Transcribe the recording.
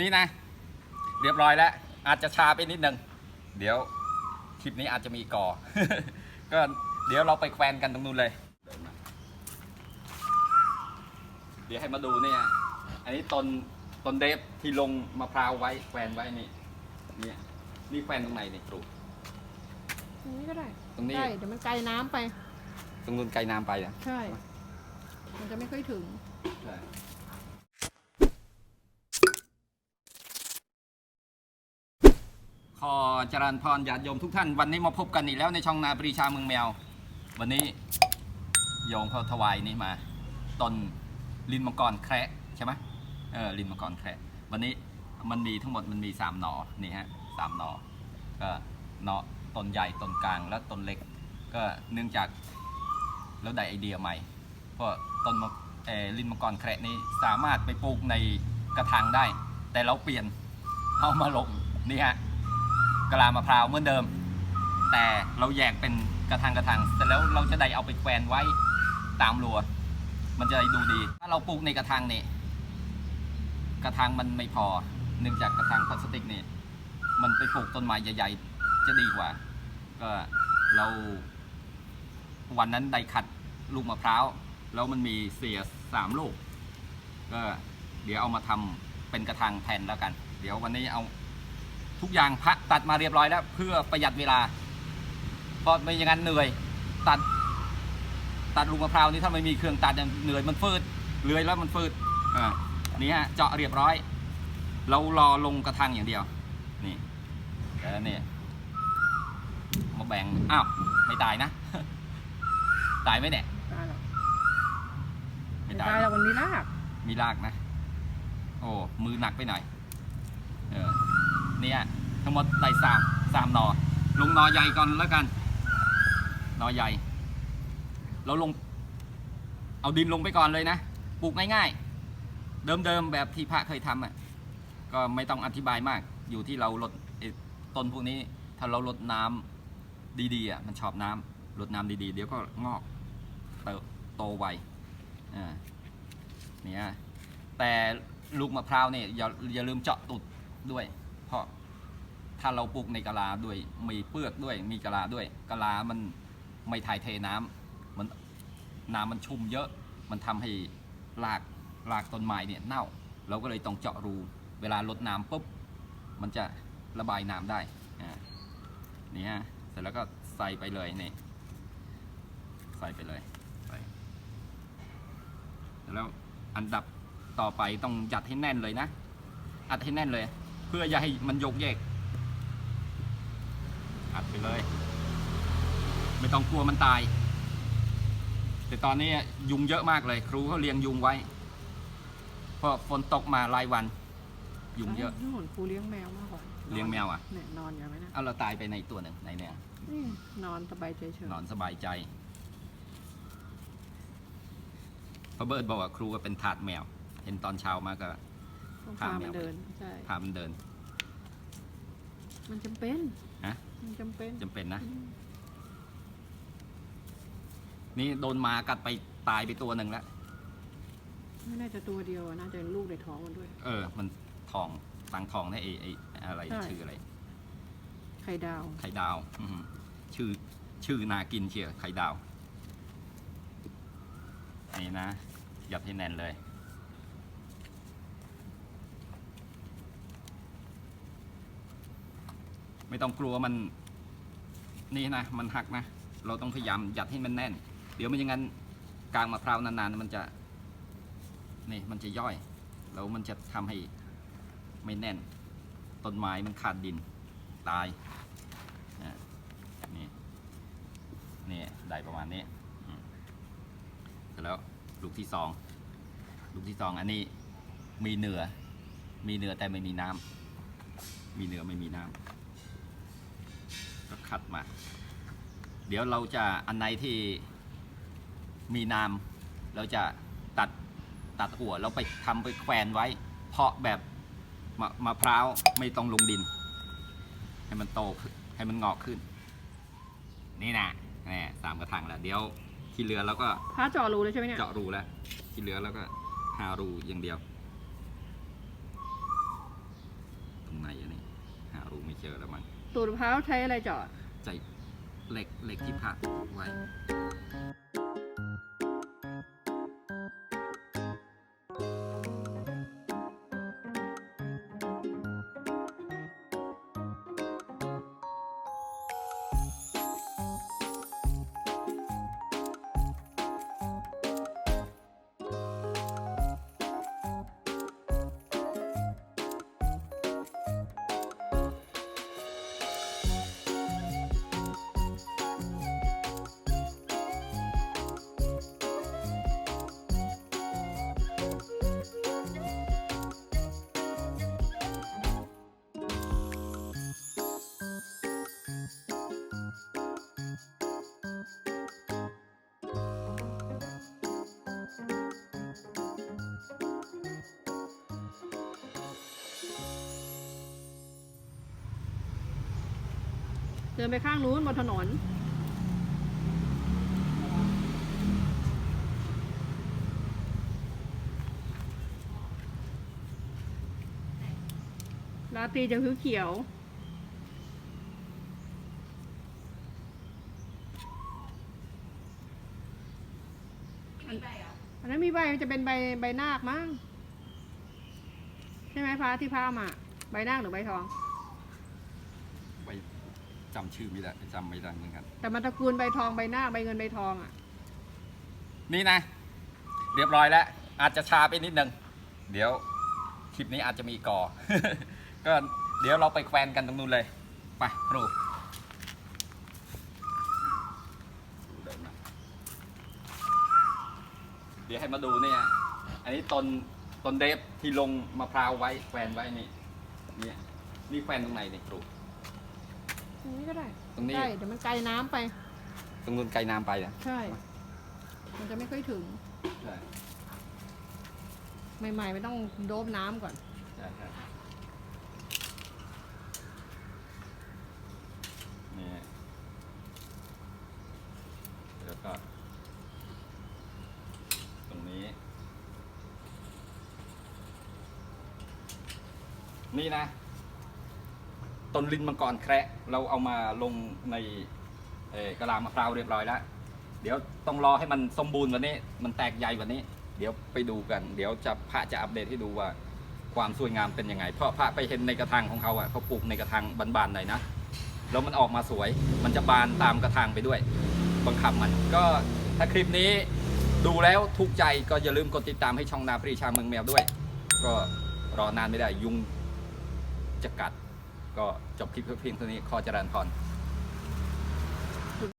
นี่นะ เรียบร้อยแล้ว อาจจะชาไปนิดนึง เดี๋ยวคลิปนี้อาจจะมีก่อ ก็เดี๋ยวเราไปแควนกันตรงนู้นเลย เดี๋ยวให้มาดูเนี่ยอันนี้ต้นต้นเดฟที่ลงมะพร้าวไว้แควนไว้นี่เนี่ยนี่แควนตรงไหนนี่ครูตรงนี้ก็ได้ตรงนี้ ใช่เดี๋ยวมันไกลน้ำไป ตรงนู้นไกลน้ำไปอะใช่ มันจะไม่ค่อยถึงขอ จริญพรญาติโยมทุกท่าน วันนี้มาพบกันอีกแล้วในช่องนาปรีชาเมืองแมว วันนี้โยมเขาถวายนี่มาต้นลินมังกรแคระใช่ไหมเออลินมังกรแคระวันนี้มันมีทั้งหมดมันมีสามหนอนี่ฮะสามหนอก็หนอต้นใหญ่ต้นกลางและต้นเล็ก ก็เนื่องจากแล้วได้ไอเดียใหม่เพราะต้นเออลินมังกรแคระนี้สามารถไปปลูกในกระถางได้ แต่เราเปลี่ยนเอามาลงนี่ฮะ กะลามะพร้าวเหมือนเดิม แต่เราแยกเป็นกระถางกระถางแต่แล้วเราจะได้เอาไปแขวนไว้ตามรั้วมันจะได้ดูดี ถ้าเราปลูกในกระถางนี่กระถางมันไม่พอเนื่องจากกระถางพลาสติกนี่มันไปปลูกต้นไม้ใหญ่ๆ จะดีกว่า ก็เราวันนั้นได้คัดลูกมะพร้าวแล้วมันมีเสียสามลูก ก็เดี๋ยวเอามาทำเป็นกระถางแผ่นแล้วกัน เดี๋ยววันนี้เอา ทุกอย่างพักตัดมาเรียบร้อยแล้ว เพื่อประหยัดเวลา เพราะไม่อย่างนั้นเหนื่อย ตัด ตัดลูกมะพร้าวนี่ถ้าไม่มีเครื่องตัดเนี่ยเหนื่อยมันฟืดเลื่อยแล้วมันฟืดอ่านี่ฮะเจาะเรียบร้อย เรารอลงกระถางอย่างเดียว นี่แล้วนี่มาแบ่งอ้าวไม่ตายนะ ตายไหมเนี่ยตายหรอกไม่ไม่ตายตายหรอกมันมีราก มีรากนะ โอ้มือหนักไปหน่อยเออเนี่ยทั้งหมดได้สามสามหนอลงหนอใหญ่ก่อนแล้วกันหนอใหญ่เราลง เอาดินลงไปก่อนเลยนะปลูกง่ายๆ เดิมๆแบบที่พระเคยทำอะก็ไม่ต้องอธิบายมากอยู่ที่เราลดต้นพวกนี้ ถ้าเราลดน้ำดีๆอะมันชอบน้ำลดน้ำดีๆ เดี๋ยวก็งอกเติบโตไวอ่าเนี่ยแต่ลูกมะพร้าวเนี่ยอย่าอย่าลืมเจาะตุดด้วย เพราะถ้าเราปลูกในกะลาด้วยมีเปลือกด้วยมีกะลาด้วยกะลามันไม่ถ่ายเทน้ำมันน้ำมันชุ่มเยอะ มันทำให้รากรากต้นไม้เนี่ยเน่า เราก็เลยต้องเจาะรู เวลาลดน้ำปุ๊บมันจะระบายน้ำได้อ่านี่ฮะเสร็จแล้วก็ใส่ไปเลยนี่ใส่ไปเลยใส่แล้วอันดับต่อไปต้องยัดให้แน่นเลยนะอัดให้แน่นเลย เพื่ออย่าให้มันยกแยกอัดไปเลย ไม่ต้องกลัวมันตาย แต่ตอนนี้ยุงเยอะมากเลย ครูเขาเลี้ยงยุงไว้เพราะฝนตกมาหลายวัน ยุงเยอะนู่นครูเลี้ยงแมวมากกว่าเลี้ยงแมวอะเนี่ยนอนอยู่ไหมนะเอาเราตายไปในตัวหนึ่งในเนี่ยนี่นอนสบายใจเฉยนอนสบายใจพระเบิร์ดบอกว่าครูก็เป็นทาสแมว เห็นตอนเช้ามาก็ ต้องพาพาแมมันวเดินใช่พามันเดิน มันจำเป็นฮะมันจำเป็นจำเป็นนะอืมนี่โดนหมากัดไปตายไปตัวหนึ่งแล้วไม่น่าจะตัวเดียวอะน่าจะลูกในท้องมันด้วย เออ มันทองตังทองได้ไอ้ไอ้อะไรใช่ชื่ออะไรไข่ดาวไข่ดาวอือหือชื่อชื่อนากินเชียวไข่ดาวนี่นะยัดให้แน่นเลย ไม่ต้องกลัวมันนี่นะมันหักนะ เราต้องพยายามยัดให้มันแน่น เดี๋ยวไม่อย่างนั้นกลางมะพร้าวนานๆมันจะนี่มันจะย่อยแล้วมันจะทำให้ไม่แน่น ต้นไม้มันขาดดินตายนี่นี่ได้ประมาณนี้เสร็จแล้วลูกที่สองลูกที่สองอันนี้มีเนื้อมีเนื้อแต่ไม่มีน้ำมีเนื้อไม่มีน้ำ คัดมา เดี๋ยวเราจะอันไหนที่มีน้ำเราจะตัดตัดหัวแล้วไปทำไปแขวนไว้ เพาะแบบมะมะพร้าวไม่ต้องลงดิน ให้มันโตขึ้นให้มันงอกขึ้น นี่นะนี่สามกระถางแล้วเดี๋ยวที่เหลือเราก็พาเจาะรูเลยใช่ไหมเนี่ยเจาะรูแล้ว ที่เหลือแล้วก็หารูอย่างเดียว แล้วมัน ตูดมะพร้าวใช้อะไรเจาะใจเหล็กเหล็กที่พักไว้ เดินไปข้างนู้นบนถนนลาตรีจะคือเขียวอันนั้นมีใบมันจะเป็นใบใบนาคมั้งใช่ไหมพระที่พามา ใบนาคหรือใบทอง จำชื่อไม่ได้จำไม่ได้เหมือนกัน แต่มันตระกูลใบทองใบนาคใบเงินใบทองอะ นี่นะ เรียบร้อยแล้ว อาจจะช้าไปนิดนึง เดี๋ยวคลิปนี้อาจจะมีก่อ ก็เดี๋ยวเราไปแควนกันตรงนู้นเลย ไปครูเดินมาเดี๋ยวให้มาดูเนี่ยอันนี้ต้นต้นเดฟที่ลงมะพร้าวไว้แควนไว้นี่เนี่ยนี่แควนตรงไหนนี่ครูต รงนี้ก็ได้ตรงนี้ ใช่เดี๋ยวมันไกลน้ำไป ตรงนู้นไกลน้ำไปนะใช่ มันจะไม่ค่อยถึง ใช่ใหม่ๆไม่ต้องโดบน้ำก่อน ใช่ใช่นี่แล้วก็ ตรงนี้ นี่นะ ต้นลินมังกรแคระเราเอามาลงในกระลามะพร้าวเรียบร้อยแล้ว เดี๋ยวต้องรอให้มันสมบูรณ์วันนี้ มันแตกใหญ่วันนี้ เดี๋ยวไปดูกัน เดี๋ยวจะพระจะอัปเดตให้ดูว่าความสวยงามเป็นยังไง เพราะพระไปเห็นในกระถางของเขาอะเขาปลูกในกระถางบานๆหน่อยนะ แล้วมันออกมาสวย มันจะบานตามกระถางไปด้วย บังคับมัน ก็ถ้าคลิปนี้ดูแล้วถูกใจก็อย่าลืมกดติดตามให้ช่องนาปรีชาเมืองแมวด้วย ก็รอนานไม่ได้ยุงจะกัด ก็จบคลิปเพียงเท่านี้ขอจรัญพร